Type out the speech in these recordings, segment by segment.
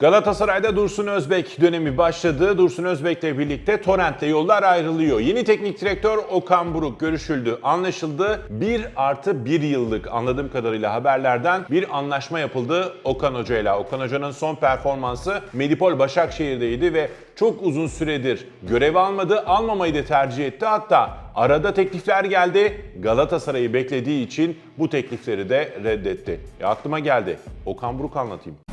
Galatasaray'da Dursun Özbek dönemi başladı. Dursun Özbek'le birlikte Torrent'le yollar ayrılıyor. Yeni teknik direktör Okan Buruk görüşüldü, anlaşıldı. 1 artı 1 yıllık anladığım kadarıyla haberlerden bir anlaşma yapıldı Okan Hoca ile. Okan Hoca'nın son performansı Medipol Başakşehir'deydi ve çok uzun süredir görev almadı, almamayı da tercih etti. Hatta arada teklifler geldi. Galatasaray'ı beklediği için bu teklifleri de reddetti. E aklıma geldi. Okan Buruk anlatayım.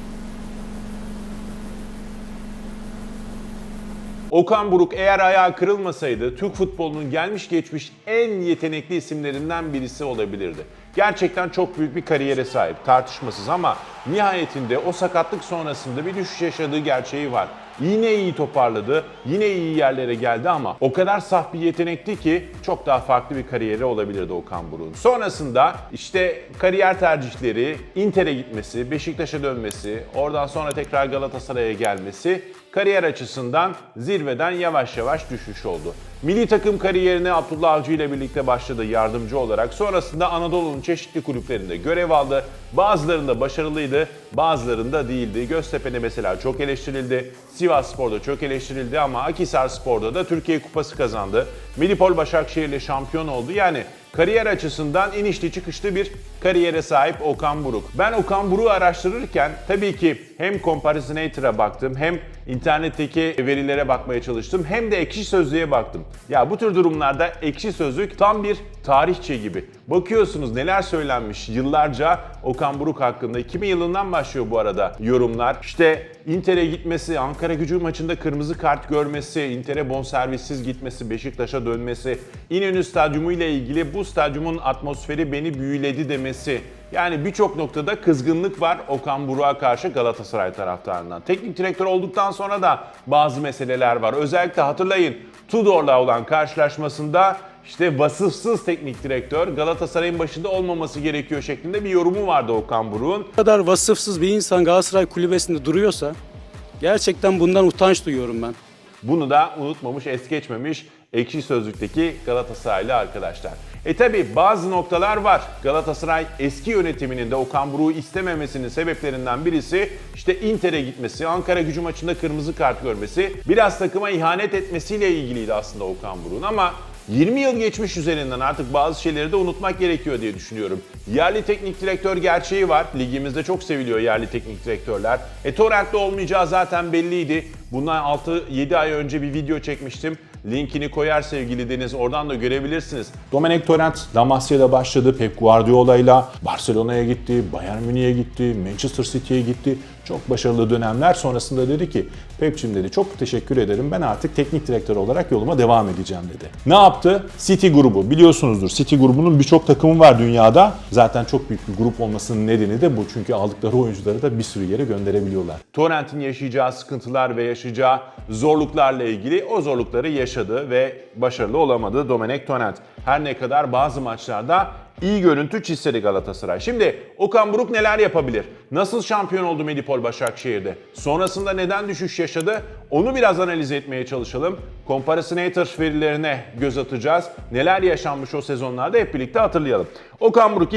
Okan Buruk eğer ayağı kırılmasaydı Türk futbolunun gelmiş geçmiş en yetenekli isimlerinden birisi olabilirdi. Gerçekten çok büyük bir kariyere sahip tartışmasız ama nihayetinde o sakatlık sonrasında bir düşüş yaşadığı gerçeği var. Yine iyi toparladı, yine iyi yerlere geldi ama o kadar saf bir yetenekti ki çok daha farklı bir kariyeri olabilirdi Okan Buruk'un. Sonrasında işte kariyer tercihleri, Inter'e gitmesi, Beşiktaş'a dönmesi, oradan sonra tekrar Galatasaray'a gelmesi kariyer açısından zirveden yavaş yavaş düşüş oldu. Milli takım kariyerine Abdullah Avcı ile birlikte başladı yardımcı olarak. Sonrasında Anadolu'nun çeşitli kulüplerinde görev aldı. Bazılarında başarılıydı, bazılarında değildi. Göztepe'de mesela çok eleştirildi. Sivas Spor'da çok eleştirildi ama Akhisar Spor'da da Türkiye Kupası kazandı. Milipol Başakşehir'le şampiyon oldu. Yani kariyer açısından inişli çıkışlı bir kariyere sahip Okan Buruk. Ben Okan Buruk'u araştırırken tabii ki hem Comparisinator'a baktım hem internetteki verilere bakmaya çalıştım hem de ekşi sözlüğe baktım. Ya bu tür durumlarda ekşi sözlük tam bir tarihçe gibi. Bakıyorsunuz neler söylenmiş yıllarca Okan Buruk hakkında. 2000 yılından başlıyor bu arada yorumlar. İşte Inter'e gitmesi, Ankara gücü maçında kırmızı kart görmesi, Inter'e bonservissiz gitmesi, Beşiktaş'a dönmesi, İnönü Stadyumu ile ilgili bu stadyumun atmosferi beni büyüledi demesi. Yani birçok noktada kızgınlık var Okan Buruk'a karşı Galatasaray taraftarından. Teknik direktör olduktan sonra da bazı meseleler var. Özellikle hatırlayın Tudor'la olan karşılaşmasında işte vasıfsız teknik direktör Galatasaray'ın başında olmaması gerekiyor şeklinde bir yorumu vardı Okan Buruk'un. Bu kadar vasıfsız bir insan Galatasaray kulübesinde duruyorsa gerçekten bundan utanç duyuyorum ben. Bunu da unutmamış, es geçmemiş Ekşi Sözlük'teki Galatasaraylı arkadaşlar. E tabi bazı noktalar var. Galatasaray eski yönetiminin de Okan Buruk'u istememesinin sebeplerinden birisi işte Inter'e gitmesi, Ankara gücü maçında kırmızı kart görmesi, biraz takıma ihanet etmesiyle ilgiliydi aslında Okan Buruk'un ama 20 yıl geçmiş üzerinden artık bazı şeyleri de unutmak gerekiyor diye düşünüyorum. Yerli teknik direktör gerçeği var. Ligimizde çok seviliyor yerli teknik direktörler. E Torrent'te olmayacağı zaten belliydi. Bundan 6-7 ay önce bir video çekmiştim. Linkini koyar sevgili Deniz. Oradan da görebilirsiniz. Domenek Torrent Damasya'da başladı. Pep Guardiola'yla Barcelona'ya gitti, Bayern Münih'e gitti, Manchester City'ye gitti. Çok başarılı dönemler sonrasında dedi ki Pep'cim dedi çok teşekkür ederim ben artık teknik direktör olarak yoluma devam edeceğim dedi. Ne yaptı? City grubu biliyorsunuzdur. City grubunun birçok takımı var dünyada. Zaten çok büyük bir grup olmasının nedeni de bu. Çünkü aldıkları oyuncuları da bir sürü yere gönderebiliyorlar. Torrent'in yaşayacağı sıkıntılar ve yaşayacağı zorluklarla ilgili o zorlukları yaşadı ve başarılı olamadı Domenek Torrent. Her ne kadar bazı maçlarda iyi görüntü çizsedi Galatasaray. Şimdi Okan Buruk neler yapabilir? Nasıl şampiyon oldu Medipol Başakşehir'de? Sonrasında neden düşüş yaşadı? Onu biraz analiz etmeye çalışalım. Comparisinator verilerine göz atacağız. Neler yaşanmış o sezonlarda hep birlikte hatırlayalım. Okan Buruk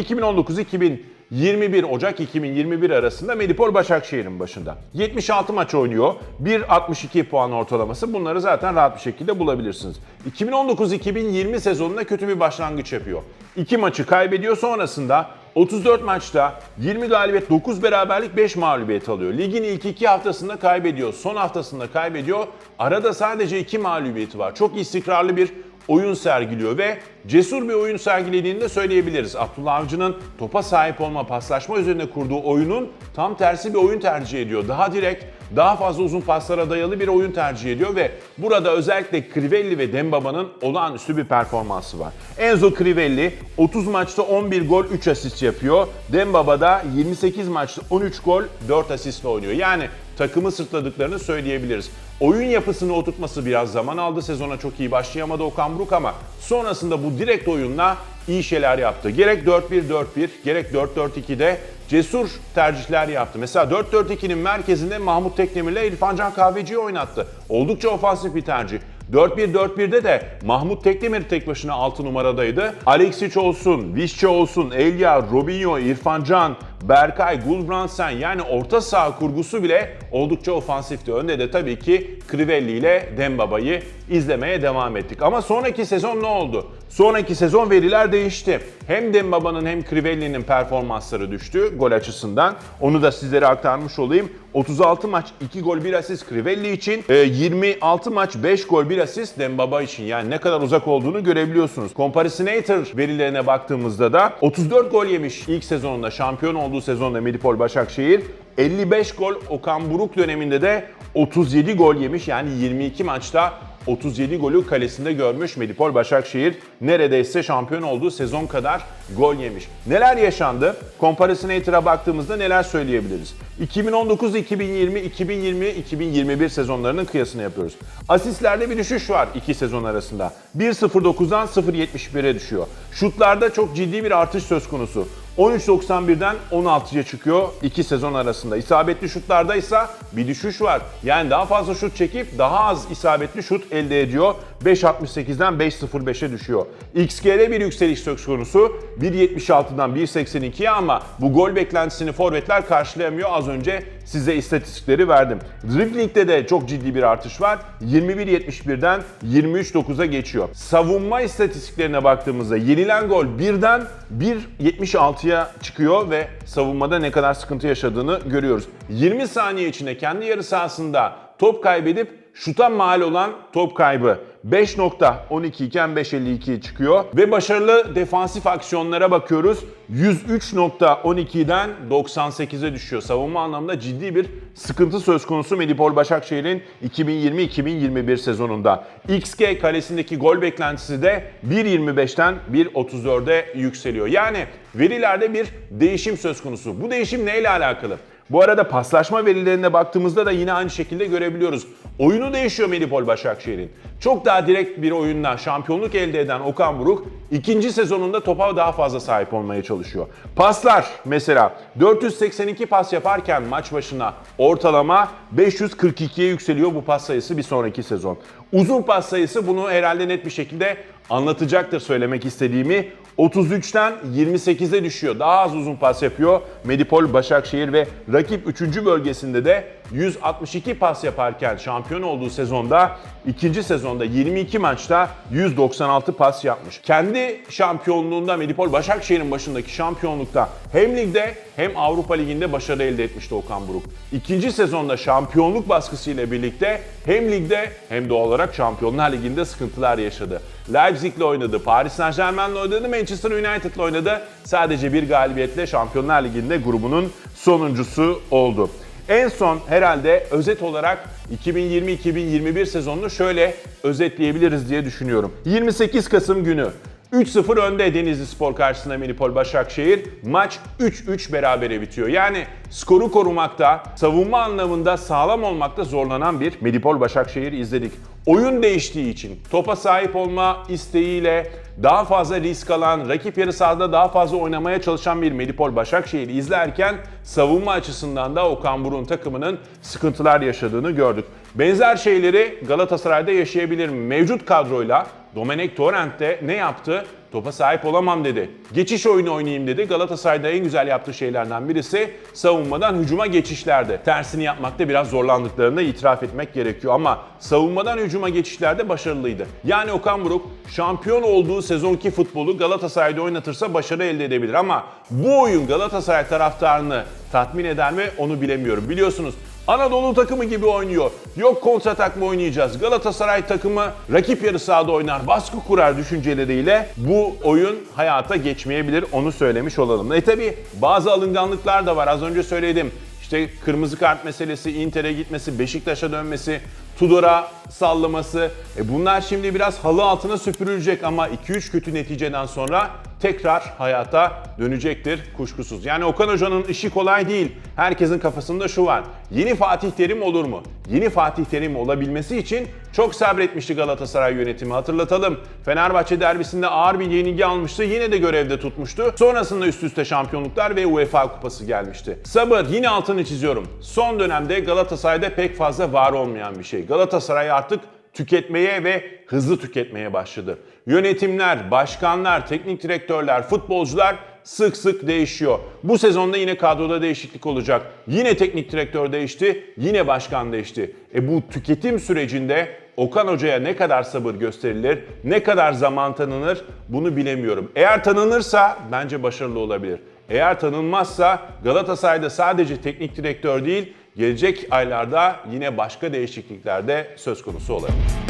2019-2021 Ocak 2021 arasında Medipol Başakşehir'in başında. 76 maç oynuyor. 1.62 puan ortalaması. Bunları zaten rahat bir şekilde bulabilirsiniz. 2019-2020 sezonunda kötü bir başlangıç yapıyor. 2 maçı kaybediyor sonrasında 34 maçta 20 galibiyet, 9 beraberlik, 5 mağlubiyet alıyor. Ligin ilk 2 haftasında kaybediyor, son haftasında kaybediyor. Arada sadece 2 mağlubiyeti var. Çok istikrarlı bir oyun sergiliyor ve cesur bir oyun sergilediğini de söyleyebiliriz. Abdullah Avcı'nın topa sahip olma, paslaşma üzerine kurduğu oyunun tam tersi bir oyun tercih ediyor. Daha direkt, daha fazla uzun paslara dayalı bir oyun tercih ediyor ve burada özellikle Crivelli ve Dembaba'nın olağanüstü bir performansı var. Enzo Crivelli 30 maçta 11 gol 3 asist yapıyor. Dembaba da 28 maçta 13 gol 4 asistle oynuyor. Yani takımı sırtladıklarını söyleyebiliriz. Oyun yapısını oturtması biraz zaman aldı. Sezona çok iyi başlayamadı Okan Buruk ama sonrasında bu direkt oyunla iyi şeyler yaptı. Gerek 4-1-4-1 gerek 4-4-2'de cesur tercihler yaptı. Mesela 4-4-2'nin merkezinde Mahmut Tekdemir'le İrfan Can Kahveci'yi oynattı. Oldukça ofansif bir tercih. 4-1-4-1'de de Mahmut Tekdemir tek başına 6 numaradaydı. Alexic olsun, Vişçe olsun, Elia, Robinho, İrfan Can, Berkay, Gulbrandsen yani orta saha kurgusu bile oldukça ofansifti. Önde de tabii ki Crivelli ile Dembaba'yı izlemeye devam ettik. Ama sonraki sezon ne oldu? Sonraki sezon veriler değişti. Hem Dembaba'nın hem Crivelli'nin performansları düştü gol açısından. Onu da sizlere aktarmış olayım. 36 maç 2 gol 1 asist Crivelli için. e, 26 maç 5 gol 1 asist Dembaba için. Yani ne kadar uzak olduğunu görebiliyorsunuz. Comparisinator verilerine baktığımızda da 34 gol yemiş ilk sezonunda şampiyon olduğu sezonda Medipol Başakşehir. 55 gol Okan Buruk döneminde de 37 gol yemiş. Yani 22 maçta 37 golü kalesinde görmüş Medipol Başakşehir. Neredeyse şampiyon olduğu sezon kadar gol yemiş. Neler yaşandı? Comparisinator'a baktığımızda neler söyleyebiliriz? 2019, 2020, 2020, 2021 sezonlarının kıyasını yapıyoruz. Asistlerde bir düşüş var iki sezon arasında. 1.09'dan 0.71'e düşüyor. Şutlarda çok ciddi bir artış söz konusu. 13.91'den 16'ya çıkıyor iki sezon arasında. İsabetli şutlarda ise bir düşüş var. Yani daha fazla şut çekip daha az isabetli şut elde ediyor. 5.68'den 5.05'e düşüyor. XG'de bir yükseliş söz konusu. 1.76'dan 1.82'ye ama bu gol beklentisini forvetler karşılayamıyor. Az önce size istatistikleri verdim. Dribbling'de de çok ciddi bir artış var. 21.71'den 23.9'a geçiyor. Savunma istatistiklerine baktığımızda yenilen gol birden 1.76'ya çıkıyor ve savunmada ne kadar sıkıntı yaşadığını görüyoruz. 20 saniye içinde kendi yarı sahasında top kaybedip şuta mal olan top kaybı 5.12 iken 5.52 çıkıyor. Ve başarılı defansif aksiyonlara bakıyoruz. 103.12'den 98'e düşüyor. Savunma anlamında ciddi bir sıkıntı söz konusu Medipol Başakşehir'in 2020-2021 sezonunda. XG kalesindeki gol beklentisi de 1.25'ten 1.34'e yükseliyor. Yani verilerde bir değişim söz konusu. Bu değişim neyle alakalı? Bu arada paslaşma verilerine baktığımızda da yine aynı şekilde görebiliyoruz. Oyunu değişiyor Medipol Başakşehir'in. Çok daha direkt bir oyunla şampiyonluk elde eden Okan Buruk ikinci sezonunda topa daha fazla sahip olmaya çalışıyor. Paslar mesela 482 pas yaparken maç başına ortalama 542'ye yükseliyor bu pas sayısı bir sonraki sezon. Uzun pas sayısı bunu herhalde net bir şekilde anlatacaktır söylemek istediğimi. 33'ten 28'e düşüyor. Daha az uzun pas yapıyor Medipol Başakşehir ve rakip 3. bölgesinde de 162 pas yaparken şampiyon olduğu sezonda ikinci sezonda 22 maçta 196 pas yapmış. Kendi şampiyonluğunda Medipol Başakşehir'in başındaki şampiyonlukta hem ligde hem Avrupa Ligi'nde başarı elde etmişti Okan Buruk. İkinci sezonda şampiyonluk baskısıyla birlikte hem ligde hem doğal olarak Şampiyonlar Ligi'nde sıkıntılar yaşadı. Leipzig'le oynadı, Paris Saint Germain'le oynadı, Manchester United'la oynadı. Sadece bir galibiyetle Şampiyonlar Ligi'nde grubunun sonuncusu oldu. En son herhalde özet olarak 2020-2021 sezonunu şöyle özetleyebiliriz diye düşünüyorum. 28 Kasım günü 3-0 önde Denizli Spor karşısında Minipol Başakşehir. Maç 3-3 berabere bitiyor. Yani skoru korumakta, savunma anlamında sağlam olmakta zorlanan bir Medipol Başakşehir izledik. Oyun değiştiği için topa sahip olma isteğiyle daha fazla risk alan, rakip yarı sahada daha fazla oynamaya çalışan bir Medipol Başakşehir'i izlerken savunma açısından da Okan Buruk'un takımının sıkıntılar yaşadığını gördük. Benzer şeyleri Galatasaray'da yaşayabilir mi? Mevcut kadroyla Domenek Torrent de ne yaptı? Topa sahip olamam dedi. Geçiş oyunu oynayayım dedi. Galatasaray'da en güzel yaptığı şeylerden birisi savunmadan hücuma geçişlerde. Tersini yapmakta biraz zorlandıklarını itiraf etmek gerekiyor ama savunmadan hücuma geçişlerde başarılıydı. Yani Okan Buruk şampiyon olduğu sezonki futbolu Galatasaray'da oynatırsa başarı elde edebilir ama bu oyun Galatasaray taraftarını tatmin eder mi onu bilemiyorum. Biliyorsunuz Anadolu takımı gibi oynuyor. Yok kontratak mı oynayacağız? Galatasaray takımı rakip yarı sahada oynar, baskı kurar düşünceleriyle bu oyun hayata geçmeyebilir. Onu söylemiş olalım. E tabi bazı alınganlıklar da var. Az önce söyledim. İşte kırmızı kart meselesi, Inter'e gitmesi, Beşiktaş'a dönmesi, Tudor'a sallaması. E bunlar şimdi biraz halı altına süpürülecek ama 2-3 kötü neticeden sonra tekrar hayata dönecektir kuşkusuz. Yani Okan Hoca'nın işi kolay değil. Herkesin kafasında şu var. Yeni Fatih Terim olur mu? Yeni Fatih Terim olabilmesi için çok sabretmişti Galatasaray yönetimi. Hatırlatalım. Fenerbahçe derbisinde ağır bir yenilgi almıştı. Yine de görevde tutmuştu. Sonrasında üst üste şampiyonluklar ve UEFA kupası gelmişti. Sabır yine altını çiziyorum. Son dönemde Galatasaray'da pek fazla var olmayan bir şey. Galatasaray artık tüketmeye ve hızlı tüketmeye başladı. Yönetimler, başkanlar, teknik direktörler, futbolcular sık sık değişiyor. Bu sezonda yine kadroda değişiklik olacak. Yine teknik direktör değişti, yine başkan değişti. E bu tüketim sürecinde Okan Hoca'ya ne kadar sabır gösterilir, ne kadar zaman tanınır bunu bilemiyorum. Eğer tanınırsa bence başarılı olabilir. Eğer tanınmazsa Galatasaray'da sadece teknik direktör değil, gelecek aylarda yine başka değişiklikler de söz konusu olabilir.